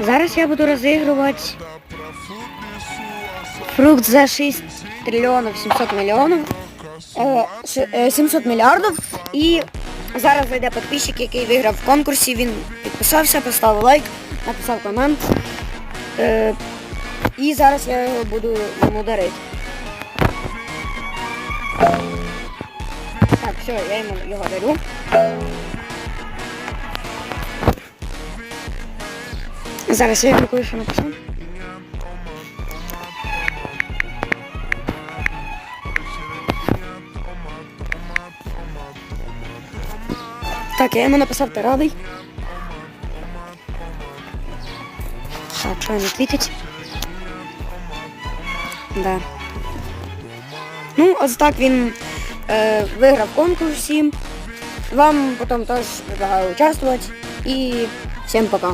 Зараз я буду розігрувати фрукт за 6 трильйонів 700 мільйонів. Е, ш- е, 700 мільярдів. І зараз зайде підписчик, який виграв в конкурсі. Він підписався, поставив лайк, написав комент. Е, і зараз я його буду йому дарити. Так, все, я йому його дарю. Зараз я йому кое-що напишу. Так, я йому написав, ти радий. Так, що він відвітить? Да. Ну, ось так він е, виграв в конкурсі. Вам потім теж предлагаю участвувати. І всім пока.